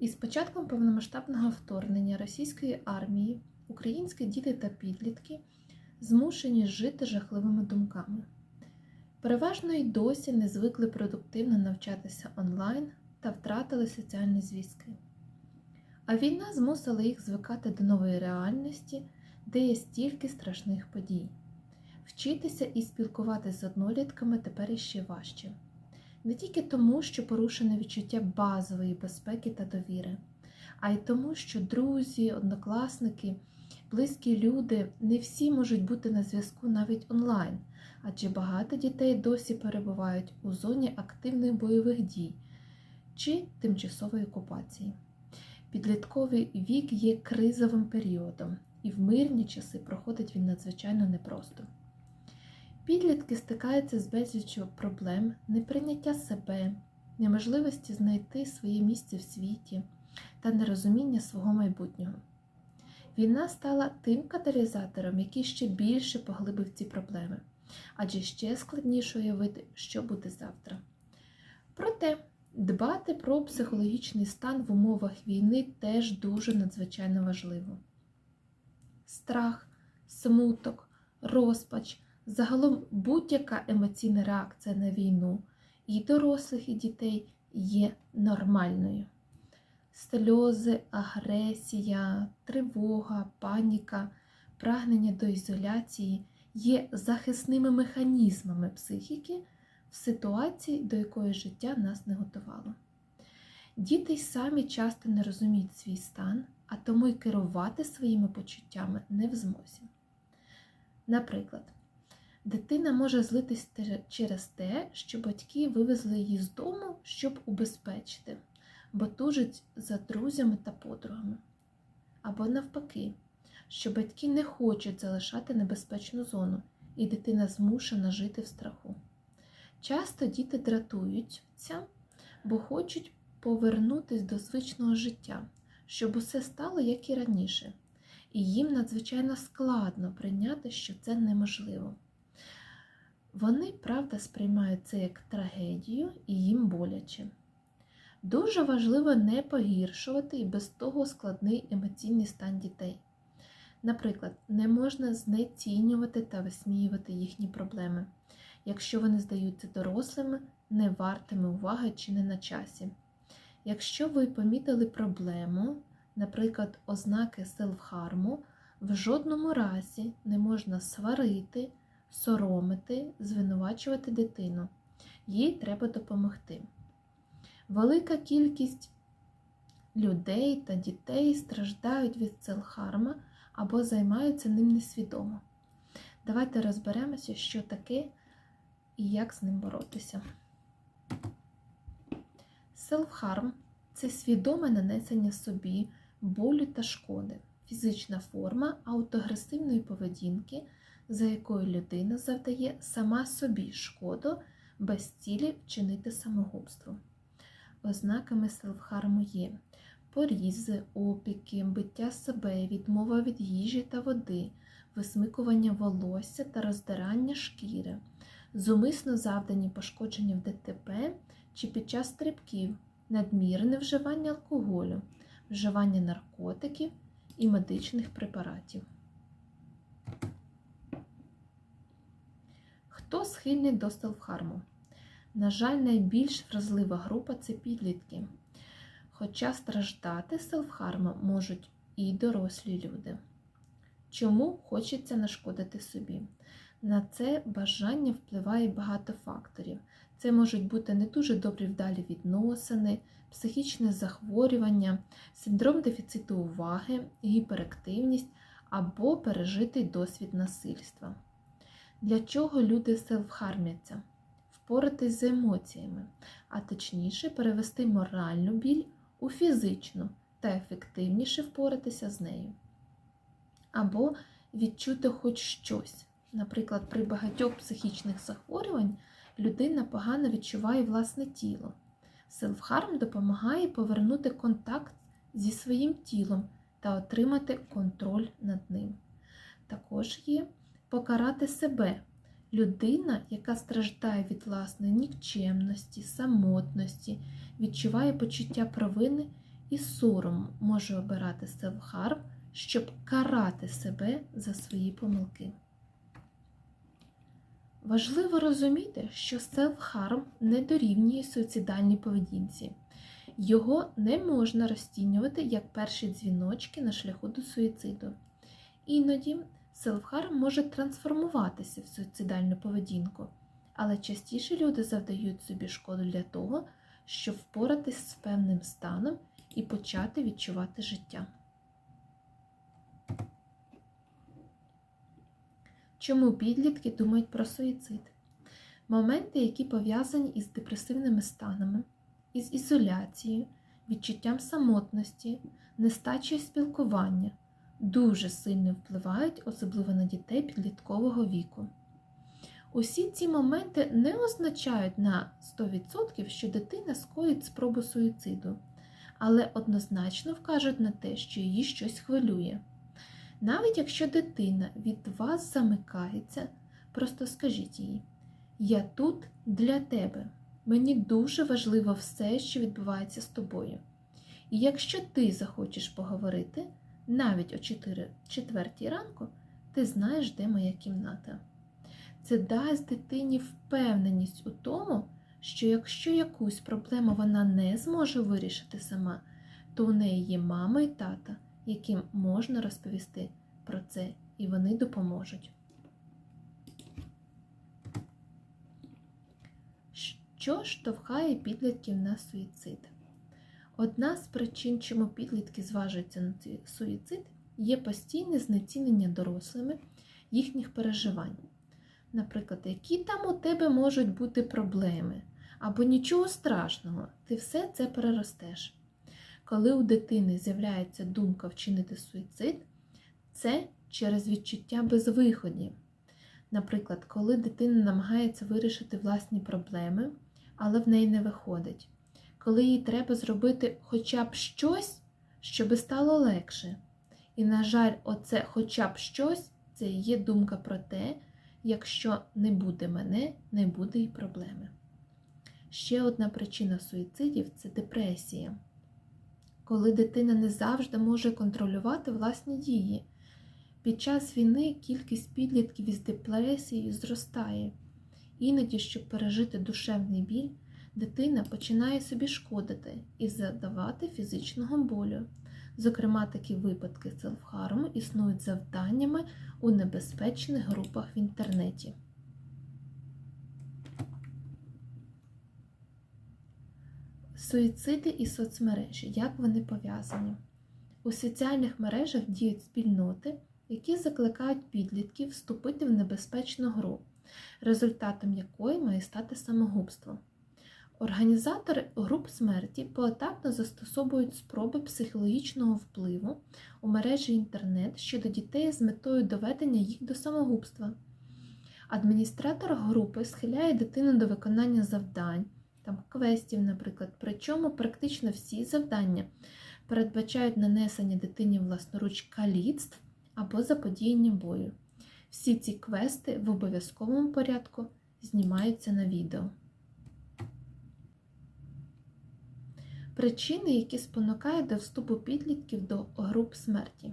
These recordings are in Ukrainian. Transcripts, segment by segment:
Із початком повномасштабного вторгнення російської армії українські діти та підлітки змушені жити жахливими думками. Переважно й досі не звикли продуктивно навчатися онлайн та втратили соціальні зв'язки. А війна змусила їх звикати до нової реальності, де є стільки страшних подій. Вчитися і спілкуватися з однолітками тепер іще важче. Не тільки тому, що порушене відчуття базової безпеки та довіри, а й тому, що друзі, однокласники, близькі люди не всі можуть бути на зв'язку навіть онлайн, адже багато дітей досі перебувають у зоні активних бойових дій чи тимчасової окупації. Підлітковий вік є кризовим періодом, і в мирні часи проходить він надзвичайно непросто. Підлітки стикаються з безліччю проблем, неприйняття себе, неможливості знайти своє місце в світі та нерозуміння свого майбутнього. Війна стала тим каталізатором, який ще більше поглибив ці проблеми, адже ще складніше уявити, що буде завтра. Проте дбати про психологічний стан в умовах війни теж дуже надзвичайно важливо. Страх, смуток, розпач. Загалом будь-яка емоційна реакція на війну і дорослих, і дітей є нормальною. Сльози, агресія, тривога, паніка, прагнення до ізоляції є захисними механізмами психіки в ситуації, до якої життя нас не готувало. Діти самі часто не розуміють свій стан, а тому й керувати своїми почуттями не в змозі. Наприклад, Дитина може злитись через те, що батьки вивезли її з дому, щоб убезпечити, бо тужить за друзями та подругами. Або навпаки, що батьки не хочуть залишати небезпечну зону, і дитина змушена жити в страху. Часто діти дратуються, бо хочуть повернутися до звичного життя, щоб усе стало як і раніше, і їм надзвичайно складно прийняти, що це неможливо. Вони, правда, сприймають це як трагедію і їм боляче. Дуже важливо не погіршувати і без того складний емоційний стан дітей. Наприклад, не можна знецінювати та висміювати їхні проблеми, якщо вони здаються дорослими, не вартими уваги чи не на часі. Якщо ви помітили проблему, наприклад, ознаки селфхарму, в жодному разі не можна сварити соромити, звинувачувати дитину. Їй треба допомогти. Велика кількість людей та дітей страждають від целхарма або займаються ним несвідомо. Давайте розберемося, що таке і як з ним боротися. Селфхарм це свідоме нанесення собі болю та шкоди, фізична форма аутоагресивної поведінки за якою людина завдає сама собі шкоду без цілі вчинити самогубство. Ознаками селфхарму є порізи, опіки, биття себе, відмова від їжі та води, висмикування волосся та роздирання шкіри, зумисно завдані пошкодження в ДТП чи під час стрибків, надмірне вживання алкоголю, вживання наркотиків і медичних препаратів. Хто схильний до селфхарму? На жаль, найбільш вразлива група це підлітки. Хоча страждати селфхармом можуть і дорослі люди. Чому хочеться нашкодити собі? На це бажання впливає багато факторів. Це можуть бути не дуже добрі вдалі відносини, психічне захворювання, синдром дефіциту уваги, гіперактивність або пережитий досвід насильства. Для чого люди селфхармяться? Впоратись з емоціями, а точніше перевести моральну біль у фізичну та ефективніше впоратися з нею. Або відчути хоч щось. Наприклад, при багатьох психічних захворювань людина погано відчуває власне тіло. Селфхарм допомагає повернути контакт зі своїм тілом та отримати контроль над ним. Також є покарати себе. Людина, яка страждає від власної нікчемності, самотності, відчуває почуття провини і сором може обирати селф-харм, щоб карати себе за свої помилки. Важливо розуміти, що селф-харм не дорівнює суїцидальній поведінці. Його не можна розцінювати як перші дзвіночки на шляху до суїциду. Іноді селф-харм може трансформуватися в суїцидальну поведінку, але частіше люди завдають собі шкоду для того, щоб впоратись з певним станом і почати відчувати життя. Чому підлітки думають про суїцид? Моменти, які пов'язані із депресивними станами, із ізоляцією, відчуттям самотності, нестачею спілкування, дуже сильно впливають, особливо на дітей підліткового віку. Усі ці моменти не означають на 100%, що дитина скоїть спробу суїциду, але однозначно вкажуть на те, що її щось хвилює. Навіть якщо дитина від вас замикається, просто скажіть їй: Я тут для тебе. Мені дуже важливо все, що відбувається з тобою. І якщо ти захочеш поговорити, навіть о 4 четвертій ранку, ти знаєш, де моя кімната. Це дасть дитині впевненість у тому, що якщо якусь проблему вона не зможе вирішити сама, то у неї є мама і тата, яким можна розповісти про це, і вони допоможуть. Що штовхає підлітків на суїцид? Одна з причин, чому підлітки зважуються на суїцид, є постійне знецінення дорослими їхніх переживань. Наприклад, які там у тебе можуть бути проблеми, або нічого страшного, ти все це переростеш. Коли у дитини з'являється думка вчинити суїцид, це через відчуття безвиході. Наприклад, коли дитина намагається вирішити власні проблеми, але в неї не виходить, коли їй треба зробити хоча б щось, щоб стало легше. І, на жаль, оце хоча б щось це є думка про те, якщо не буде мене, не буде і проблеми. Ще одна причина суїцидів це депресія, коли дитина не завжди може контролювати власні дії. Під час війни кількість підлітків із депресією зростає. Іноді, щоб пережити душевний біль, дитина починає собі шкодити і завдавати фізичного болю. Зокрема, такі випадки селфхарму існують завданнями у небезпечних групах в інтернеті. Суїциди і соцмережі. Як вони пов'язані? У соціальних мережах діють спільноти, які закликають підлітків вступити в небезпечну гру, результатом якої має стати самогубство. Організатори груп смерті поетапно застосовують спроби психологічного впливу у мережі інтернет щодо дітей з метою доведення їх до самогубства. Адміністратор групи схиляє дитину до виконання завдань, там квестів, наприклад, причому практично всі завдання передбачають нанесення дитині власноруч каліцтв або заподіяння бою. Всі ці квести в обов'язковому порядку знімаються на відео. Причини, які спонукають до вступу підлітків до груп смерті.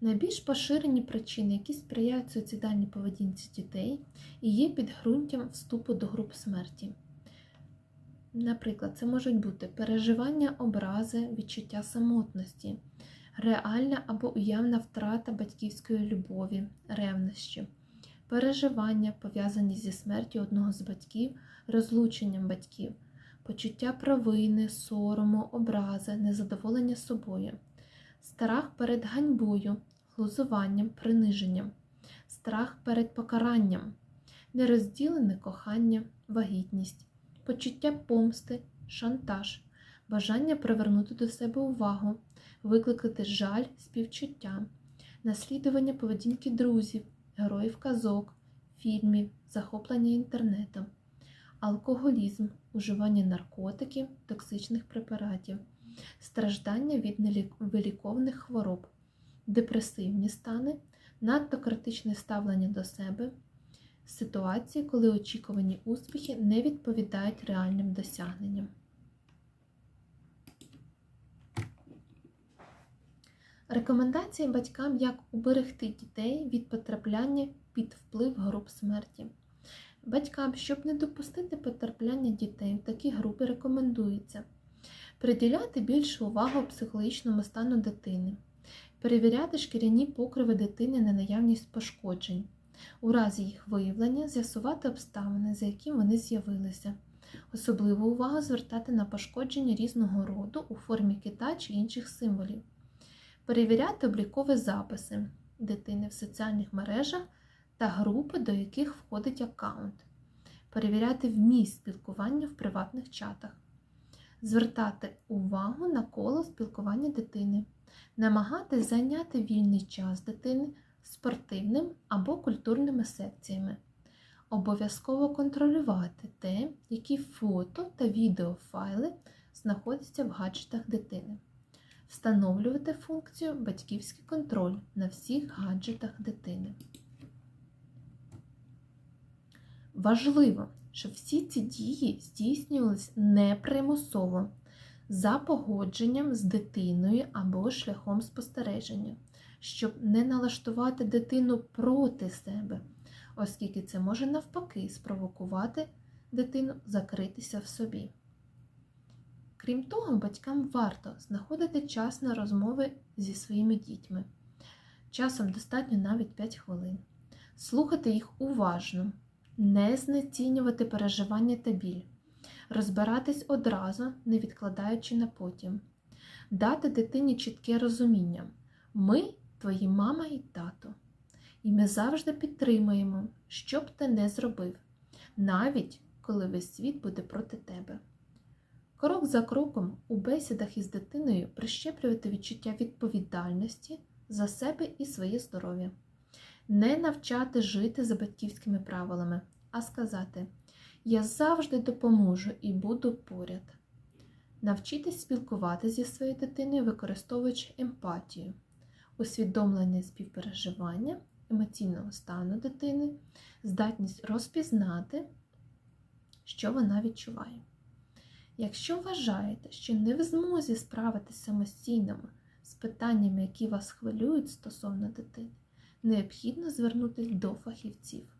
Найбільш поширені причини, які сприяють суїцидальній поведінці дітей і є підґрунтям вступу до груп смерті. Наприклад, це можуть бути переживання образи, відчуття самотності, реальна або уявна втрата батьківської любові, ревнощі, переживання, пов'язані зі смертю одного з батьків, розлученням батьків, почуття провини, сорому, образи, незадоволення собою, страх перед ганьбою, глузуванням, приниженням, страх перед покаранням, нерозділене кохання, вагітність, почуття помсти, шантаж, бажання привернути до себе увагу викликати жаль, співчуття, наслідування поведінки друзів, героїв казок, фільмів, захоплення інтернетом, алкоголізм, уживання наркотиків, токсичних препаратів, страждання від невиліковних хвороб, депресивні стани, надто критичне ставлення до себе, ситуації, коли очікувані успіхи не відповідають реальним досягненням. Рекомендації батькам, як уберегти дітей від потрапляння під вплив груп смерті. Батькам, щоб не допустити потрапляння дітей в такі групи, рекомендується приділяти більшу увагу психологічному стану дитини, перевіряти шкіряні покриви дитини на наявність пошкоджень, у разі їх виявлення з'ясувати обставини, за якими вони з'явилися. Особливу увагу звертати на пошкодження різного роду у формі кита чи інших символів, перевіряти облікові записи дитини в соціальних мережах та групи, до яких входить аккаунт, перевіряти вміст спілкування в приватних чатах, звертати увагу на коло спілкування дитини, намагатись зайняти вільний час дитини спортивним або культурними секціями. Обов'язково контролювати те, які фото та відеофайли знаходяться в гаджетах дитини. Встановлювати функцію батьківський контроль на всіх гаджетах дитини. Важливо, щоб всі ці дії здійснювалися непримусово, за погодженням з дитиною або шляхом спостереження, щоб не налаштувати дитину проти себе, оскільки це може навпаки спровокувати дитину закритися в собі. Крім того, батькам варто знаходити час на розмови зі своїми дітьми. Часом достатньо навіть 5 хвилин. Слухати їх уважно, не знецінювати переживання та біль, розбиратись одразу, не відкладаючи на потім, дати дитині чітке розуміння. Ми твої мама і тато, і ми завжди підтримуємо, що б ти не зробив, навіть коли весь світ буде проти тебе. Крок за кроком у бесідах із дитиною прищеплювати відчуття відповідальності за себе і своє здоров'я, не навчати жити за батьківськими правилами, а сказати Я завжди допоможу і буду поряд. Навчитись спілкуватися зі своєю дитиною, використовуючи емпатію, усвідомлення співпереживання, емоційного стану дитини, здатність розпізнати, що вона відчуває. Якщо вважаєте, що не в змозі справитися самостійно з питаннями, які вас хвилюють стосовно дитини, необхідно звернутися до фахівців.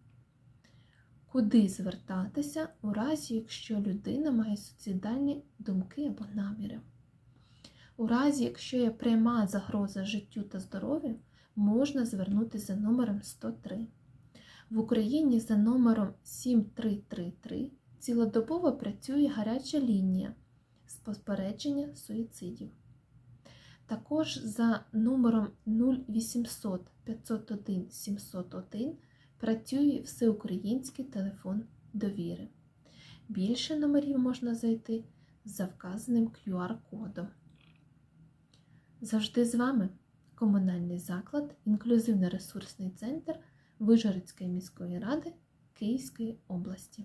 Куди звертатися у разі, якщо людина має суїцидальні думки або наміри? У разі, якщо є пряма загроза життю та здоров'ю, можна звернутися за номером 103. В Україні за номером 7333 цілодобово працює гаряча лінія з попередження суїцидів. Також за номером 0800 501 701 працює всеукраїнський телефон довіри. Більше номерів можна знайти за вказаним QR-кодом. Завжди з вами комунальний заклад, інклюзивно-ресурсний центр Вижгородської міської ради Київської області.